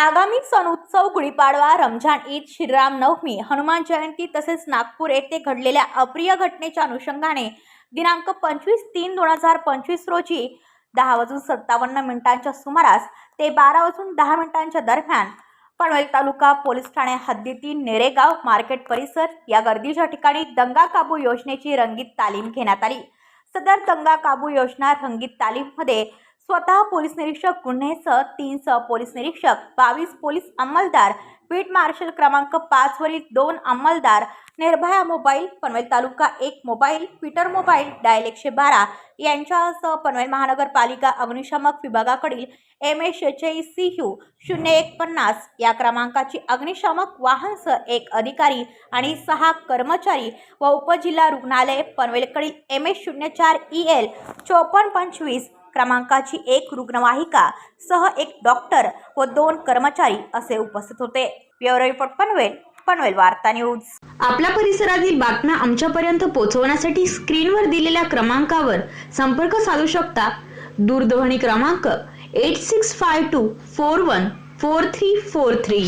आगामी सण उत्सव गुढीपाडवा रमजान ईद श्रीराम नवमी हनुमान जयंती तसेच नागपूर येथे घडलेल्या अप्रिय घटनेच्या अनुषंगाने दिनांक पंचवीस तीन दोन हजार पंचवीस रोजी दहा वाजून सत्तावन्न मिनिटांच्या सुमारास ते बारा वाजून दहा मिनिटांच्या दरम्यान पनवेल तालुका पोलीस ठाणे हद्दीतील नेरेगाव मार्केट परिसर या गर्दीच्या ठिकाणी दंगा काबू योजनेची रंगीत तालीम घेण्यात आली. सदर दंगा काबू योजना रंगीत तालीममध्ये स्वतः पोलीस निरीक्षक गुन्हेसह तीन सह पोलीस निरीक्षक बावीस पोलीस अंमलदार पीठ मार्शल क्रमांक पाचवरील दोन अंमलदार निर्भया मोबाईल पनवेल तालुका एक मोबाईल पीटर मोबाईल डायल एकशे बारा यांच्यासह पनवेल महानगरपालिका अग्निशामक विभागाकडील एम एस शेहेचाळीस सी यू शून्य एक पन्नास या क्रमांकाची अग्निशामक वाहनसह एक अधिकारी आणि सहा कर्मचारी व उपजिल्हा रुग्णालय पनवेलकडील एम एस शून्य चार ई एल चोपन्न पंचवीस क्रमांकाची एक रुग्णवाहिका सह एक डॉक्टर व दोन कर्मचारी असे उपस्थित होते. ब्युरो रिपोर्ट पनवेल पनवेल वार्ता न्यूज. आपल्या परिसरातील बातम्या आमच्यापर्यंत पोहोचवण्यासाठी स्क्रीनवर दिलेल्या क्रमांकावर संपर्क साधू शकता. दूरध्वनी क्रमांक eight six five two four one four three four three